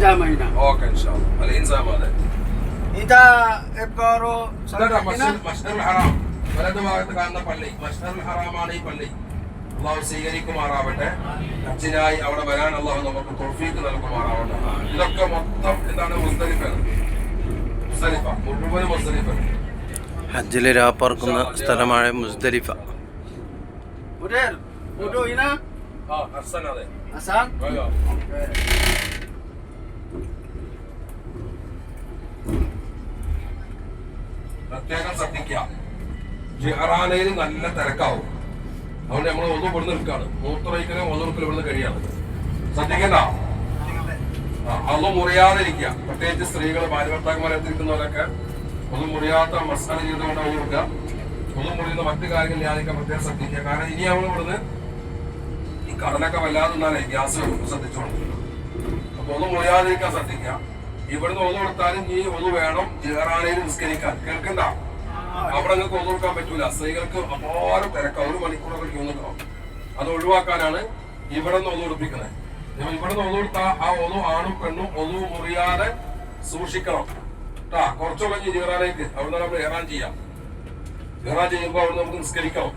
jama ina. Okay അലൈൻ സാമാതെ Ita epkaro ഇതാ മസ്ജിദ് മസ്ജിദുൽ ഹറാം വലതു ഭാഗത്ത് കാണുന്ന പള്ളി മസ്ജിദുൽ ഹറാമാണ് ഈ പള്ളി അള്ളാഹു സ്വീകരിക്കുമാറാവട്ടെ ഹജ്ജിനായി അവിടെ വരാൻ അള്ളാഹു നമുക്ക് തോഫീക്ക് നൽകുമാറാവട്ടെ ഇതൊക്കെ മൊത്തം എന്താണ് മുസ്തലിഫാണ് മുസ്തലിഫ മുഴുവൻ മുസ്തലിഫാണ് ഹജ്ജിൽ രാപ്പാർക്കുന്ന സ്ഥലമായ മുസ്തലിഫ Mudir, ഒരു ഇന ആ ഹസൻ അതെ Asan? പ്രത്യേകം ശ്രദ്ധിക്കുക. ജിഹറാനയിൽ നല്ല തിരക്കാവും. അതുകൊണ്ട് നമ്മൾ ഒന്നും ഇവിടുന്ന് നിൽക്കുകയാണ് മൂത്രയിക്കലും ഒന്നും ഇവിടുന്ന് കഴിയാണ്. ശ്രദ്ധിക്കണ്ട? ആ, മുറിയാതിരിക്കുക. പ്രത്യേകിച്ച് സ്ത്രീകൾ ഭാര്യഭർത്താക്കന്മാരെ എത്തിരിക്കുന്നവരൊക്കെ ഒന്നും മുറിയാത്ത മസാല ചെയ്ത് കൊണ്ട് കൊടുക്കുക. ഒന്നും മുറിയുന്ന മറ്റു കാര്യങ്ങൾ ഞാനൊക്കെ പ്രത്യേകം ശ്രദ്ധിക്കുക. കാരണം ഇനി നമ്മൾ ഇവിടുന്ന് ഈ കടലൊക്കെ വല്ലാതെ നിന്നാലേ ഗ്യാസ് ശ്രദ്ധിച്ചോളൂ. അപ്പൊ ഒന്നും മുറിയാതിരിക്കാൻ ശ്രദ്ധിക്കുക. ഇവിടുന്ന് ഒന്ന് കൊടുത്താലും ഈ ഒന്ന് വേണം. ജിഹറാനയിൽ നിസ്കരിക്കാൻ. കേൾക്കണ്ട? അവിടെ നിങ്ങൾക്ക് ഒന്നു കൊടുക്കാൻ പറ്റൂല. സ്ത്രീകൾക്ക് അപാരം തിരക്കാം. ഒരു മണിക്കൂറൊക്കെ ക്യൂ നിൽക്കണം. അത് ഒഴിവാക്കാനാണ് ഇവിടെ നിന്ന് ഒന്ന് കൊടുപ്പിക്കുന്നത്. ഇവിടെ നിന്ന് ഒന്ന് കൊടുത്താൽ ആ ഒന്നു ആണും പെണ്ണും ഒന്നു മുറിയാതെ സൂക്ഷിക്കണം. കേട്ടാ കുറച്ചൊക്കെ ജിഹറാനേക്ക് അവിടെ നമ്മൾ ഏറാൻ ചെയ്യാം. ഏറാൻ ചെയ്യുമ്പോൾ അവിടെ നമുക്ക് നിസ്കരിക്കണം.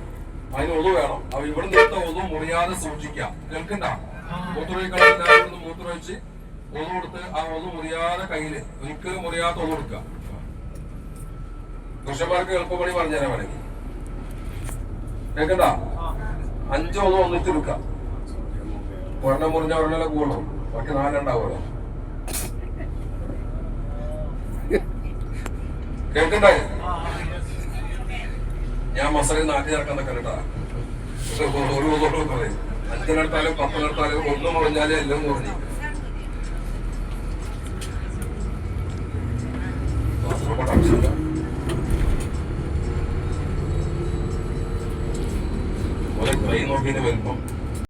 അതിന് ഒതു വേണം. അപ്പൊ ഇവിടെ നിന്ന് ഒന്നും മുറിയാതെ സൂക്ഷിക്കാം. കേൾക്കണ്ട? മൂത്രമൊഴിക്കണം മൂത്രമൊഴിച്ച് ഒന്ന് കൊടുത്ത് ആ ഒന്ന് മുറിയാതെ കയ്യിൽ. ഒരിക്കലും മുറിയാത്ത ഒന്ന് കൊടുക്കുക. പുരുഷന്മാർക്ക് എളുപ്പപ്പണി പറഞ്ഞുതരാൻ വേണമെങ്കിൽ. കേക്കണ്ട അഞ്ചോ ഒന്ന് ഒന്നിച്ച് എടുക്കാം ഒരെണ്ണം മുറിഞ്ഞ ഒരെണ്ണം കൂടും ബാക്കി നാലുണ്ടാവുമല്ലോ കേക്കണ്ടേ ഞാൻ മസാല നാട്ടിൽ നടക്കാൻ നിൽക്കണ്ടാ ഒരു ഒരു പറയും അഞ്ചിനെടുത്താലും പത്തിനെടുത്താലും ഒന്ന് മുറിഞ്ഞാലും എല്ലാം മുറിഞ്ഞു. ട്രെയിൻ നോക്കിയതിന് വലിപ്പം